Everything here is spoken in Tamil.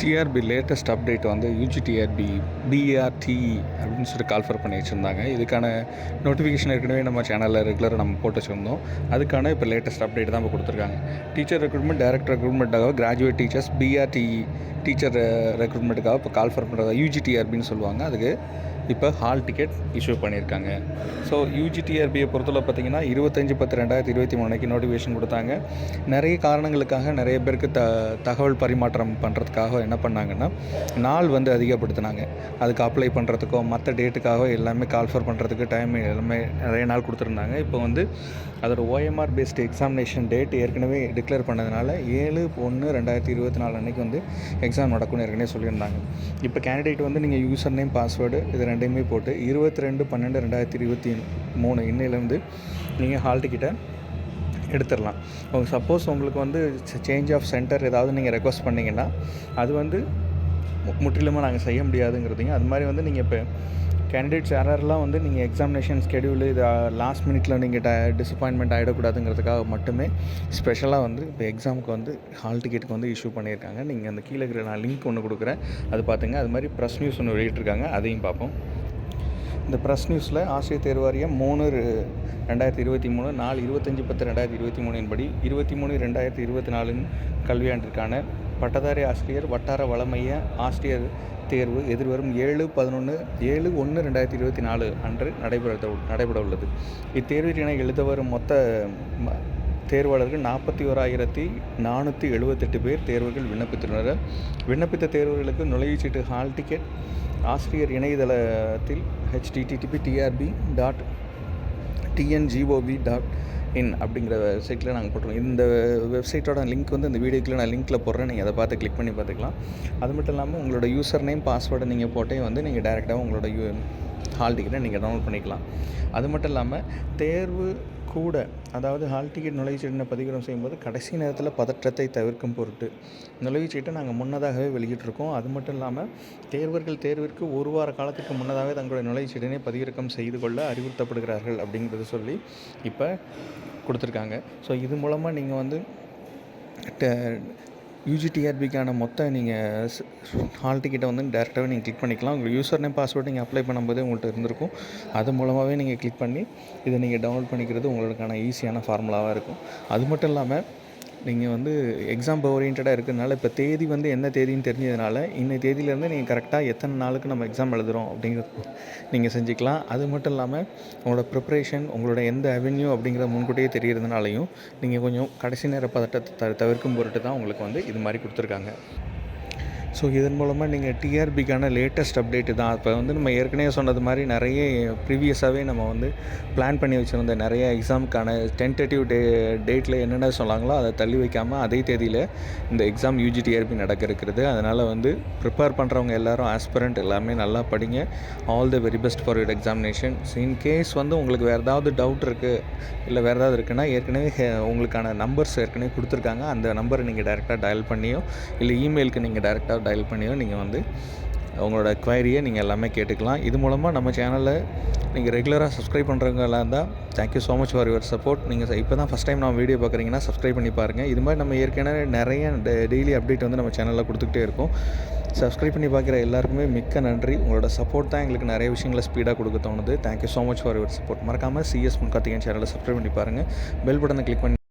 டிஆர்பி லேட்டஸ்ட் அப்டேட் வந்து யூஜிடிஆர்பி பிஆர்டிஇ அப்படின்னு சொல்லிட்டு கால்ஃபர் பண்ணி வச்சுருந்தாங்க. இதுக்கான நோட்டிஃபிகேஷன் ஏற்கனவே நம்ம சேனலில் ரெகுலராக நம்ம போட்டு வச்சுருந்தோம். அதுக்கான இப்போ லேட்டஸ்ட் அப்டேட் தான் இப்போ கொடுத்துருக்காங்க. டீச்சர் ரெக்ரூட்மெண்ட் டைரக்ட் ரெக்ரூட்மெண்ட்டாக கிராஜுவேட் டீச்சர்ஸ் பிஆர்டிஇ டீச்சர் ரெக்ரூட்மெண்ட்டுக்காக இப்போ கால்ஃபர் பண்ணுறதா யூஜிடிஆர்பின்னு சொல்லுவாங்க. அதுக்கு இப்போ ஹால் டிக்கெட் இஷ்யூ பண்ணியிருக்காங்க. ஸோ யூஜிடிஆர்பியை பொறுத்தவரை பார்த்தீங்கன்னா இருபத்தஞ்சி பத்து ரெண்டாயிரத்தி இருபத்தி மூணு அன்றைக்கி நோட்டிஃபிகேஷன் கொடுத்தாங்க. நிறைய காரணங்களுக்காக நிறைய பேருக்கு த தகவல் பரிமாற்றம் பண்ணுறதுக்காக என்ன பண்ணாங்கன்னா நாள் வந்து அதிகப்படுத்தினாங்க. அதுக்கு அப்ளை பண்ணுறதுக்கோ மற்ற டேட்டுக்காக எல்லாமே கால்ஃபர் பண்ணுறதுக்கு டைம் எல்லாமே நிறைய நாள் கொடுத்துருந்தாங்க. இப்போ வந்து அதோட ஓஎம்ஆர் பேஸ்டு எக்ஸாமினேஷன் டேட் ஏற்கனவே டிக்ளேர் பண்ணதுனால ஏழு ஒன்று ரெண்டாயிரத்தி இருபத்தி நாலு அன்றைக்கி வந்து எக்ஸாம் நடக்கும்னு ஏற்கனவே சொல்லியிருந்தாங்க. இப்போ கேண்டிடேட் வந்து நீங்கள் யூசர் நேம் பாஸ்வேர்டு இது ரெண்டு ரெண்டையுமே போட்டு இருபத்தி ரெண்டு பன்னெண்டு ரெண்டாயிரத்தி இருபத்தி மூணு இன்னையிலேருந்து நீங்கள் ஹால் டிக்கெட்டை எடுத்துடலாம். சப்போஸ் உங்களுக்கு வந்து சேஞ்ச் ஆஃப் சென்டர் ஏதாவது நீங்கள் ரெக்வஸ்ட் பண்ணிங்கன்னா அது வந்து மு- முற்றிலுமாக நாங்கள் செய்ய முடியாதுங்கிறதையும் அது மாதிரி வந்து நீங்கள் இப்போ கேண்டிடேட்ஸ் யாரெல்லாம் வந்து நீங்கள் எக்ஸாமினேஷன் ஸ்கெடியூல் இது லாஸ்ட் மினிட்ல நீங்கள் ட டிசப்பாயின்மெண்ட் ஆகிடக்கூடாதுங்கிறதுக்காக மட்டுமே ஸ்பெஷலாக வந்து இப்போ எக்ஸாமுக்கு வந்து ஹால் டிக்கெட்டுக்கு வந்து இஷ்யூ பண்ணியிருக்காங்க. நீங்கள் அந்த கீழே இருக்கிற நான் லிங்க் ஒன்று கொடுக்குறேன். அது பார்த்துங்க அது மாதிரி ப்ரெஸ் நியூஸ் ஒன்று வெளியிட்டிருக்காங்க. அதையும் பார்ப்போம் இந்த ப்ரெஸ் நியூஸில் ஆசிரியர் தேர்வாரியம் மூணு ரெண்டாயிரத்தி இருபத்தி மூணு நாலு இருபத்தஞ்சி பத்து ரெண்டாயிரத்தி இருபத்தி மூணின்படி இருபத்தி மூணு ரெண்டாயிரத்தி இருபத்தி நாலு கல்வியாண்டிற்கான பட்டதாரி ஆசிரியர் வட்டார வளமைய ஆசிரியர் தேர்வு எதிர்வரும் ஏழு பதினொன்று ஏழு ஒன்று ரெண்டாயிரத்தி இருபத்தி நாலு அன்று நடைபெற நடைபெற உள்ளது இத்தேர்விற்கென எழுத வரும் மொத்த ம- தேர்வாளர்கள் நாற்பத்தி ஓராயிரத்தி நானூற்றி எழுபத்தெட்டு பேர் தேர்வுகள் விண்ணப்பித்துள்ளனர். விண்ணப்பித்த தேர்வுகளுக்கு நுழைவுச்சீட்டு ஹால் டிக்கெட் ஆசிரியர் இணையதளத்தில் HTTP TRB dot TNGOV dot in அப்படிங்கிற வெப்சைட்டில் நாங்கள் போட்டுருவோம் இந்த வெப்சைட்டோட லிங்க் வந்து இந்த வீடியோக்கில் நான் லிங்க்கில் போடுறேன். நீங்கள் அதை பார்த்து கிளிக் பண்ணி பார்த்துக்கலாம். அது மட்டும் இல்லாமல் உங்களோட யூசர் நேம் பாஸ்வேர்டை நீங்கள் போட்டே வந்து நீங்கள் டேரெக்டாக உங்களோட யூ ஹால் டிக்கெட்டை நீங்கள் டவுன்லோட் பண்ணிக்கலாம். அது மட்டும் இல்லாமல் தேர்வு கூட அதாவது ஹால் டிக்கெட் நுழைவுச்சீட்டினை பதிவிறக்கம் செய்யும்போது கடைசி நேரத்தில் பதற்றத்தை தவிர்க்கும் பொருட்டு. நுழைவுச்சீட்டை நாங்கள் முன்னதாகவே வெளியிட்டிருக்கோம். அது மட்டும் இல்லாமல் தேர்வர்கள் தேர்விற்கு ஒரு வார காலத்துக்கு முன்னதாகவே தங்களுடைய நுழைவுச்சீட்டினை பதிவிறக்கம் செய்து கொள்ள அறிவுறுத்தப்படுகிறார்கள் அப்படிங்கிறத சொல்லி இப்போ கொடுத்துருக்காங்க. ஸோ இது மூலமாக நீங்கள் வந்து யூஜிடிஆர்பிக்கான மொத்த நீங்கள் ஹால் டிக்கெட்டை வந்து டேரெக்டாகவே நீங்கள் கிளிக் பண்ணிக்கலாம். உங்கள் யூசர் நேம் பாஸ்வேர்டு நீங்கள் அப்ளை பண்ணும்போதே உங்கள்கிட்ட இருந்திருக்கும். அது மூலமாகவே நீங்கள் கிளிக் பண்ணி இதை நீங்கள் டவுன்லோட் பண்ணிக்கிறது உங்களுக்கான ஈஸியான ஃபார்முலாவாக இருக்கும். அது மட்டும் இல்லாமல் நீங்கள் வந்து எக்ஸாம் ஓரியன்டாக இருக்கிறதுனால இப்போ தேதி வந்து என்ன தேதின்னு தெரிஞ்சதுனால இன்னை தேதியிலேருந்து நீங்கள் கரெக்டாக எத்தனை நாளுக்கு நம்ம எக்ஸாம் எழுதுகிறோம் அப்படிங்கிறது நீங்கள் செஞ்சுக்கலாம். அது மட்டும் இல்லாமல் உங்களோட ப்ரிப்ரேஷன் உங்களோட எந்த அவென்யூ அப்படிங்கிறத முன்கூட்டியே தெரிகிறதுனாலையும் நீங்கள் கொஞ்சம் கடைசி நேர பதட்டத்தை த தவிர்க்கும் பொருட்டு தான் உங்களுக்கு வந்து இது மாதிரி கொடுத்துருக்காங்க. ஸோ இதன் மூலமாக நீங்கள் டிஆர்பிக்கான லேட்டஸ்ட் அப்டேட்டு தான். இப்போ வந்து நம்ம ஏற்கனவே சொன்னது மாதிரி நிறைய ப்ரீவியஸாகவே நம்ம வந்து பிளான் பண்ணி வச்சுருந்த நிறைய எக்ஸாமுக்கான டென்டேட்டிவ் டே டேட்டில் என்னென்ன சொன்னாங்களோ அதை தள்ளி வைக்காமல் அதே தேதியில் இந்த எக்ஸாம் யூஜிடிஆர்பி நடக்க இருக்கிறது அதனால் வந்து ப்ரிப்பேர் பண்ணுறவங்க எல்லாரும் ஆஸ்பிரண்ட் எல்லாமே நல்லா படிங்க. All the very best for your examination in case வந்து உங்களுக்கு வேறு ஏதாவது டவுட் இருக்குது இல்லை வேறு ஏதாவது இருக்குன்னா ஏற்கனவே ஹே- உங்களுக்கான நம்பர்ஸ் ஏற்கனவே கொடுத்துருக்காங்க. அந்த நம்பரை நீங்கள் டேரெக்டாக டயல் பண்ணியோ இல்லை இமெயிலுக்கு நீங்கள் டேரெக்டாக டயல் பண்ணியோ நீங்கள் வந்து உங்களோட குவைரியை நீங்கள் எல்லாமே கேட்டுக்கலாம். இது மூலமாக நம்ம சேனலில் நீங்கள் ரெகுலராக சப்ஸ்கிரைப் பண்ணுறவங்களாக இருந்தால் thank you so much for your support நீங்கள் இப்போ தான் ஃபஸ்ட் டைம் நான் வீடியோ பார்க்குறீங்கன்னா சப்ஸ்கிரைப் பண்ணி பாருங்கள் இது மாதிரி நம்ம ஏற்கனவே நிறைய டெய்லி அப்டேட் வந்து நம்ம சேனலில் கொடுத்துக்கிட்டே இருக்கோம். சப்ஸ்கிரைப் பண்ணி பார்க்குற எல்லாருக்குமே மிக்க நன்றி. உங்களோட சப்போர்ட் தான் எங்களுக்கு நிறைய விஷயங்களை ஸ்பீடாக கொடுக்க தோணுது. Thank you so much for your support மறக்காமல் சிஎஸ் முன்கார்த்திகன் சேனலை சப்ஸ்கிரைப் பண்ணி பாருங்கள் பெல் பட்டனை கிளிக் பண்ணி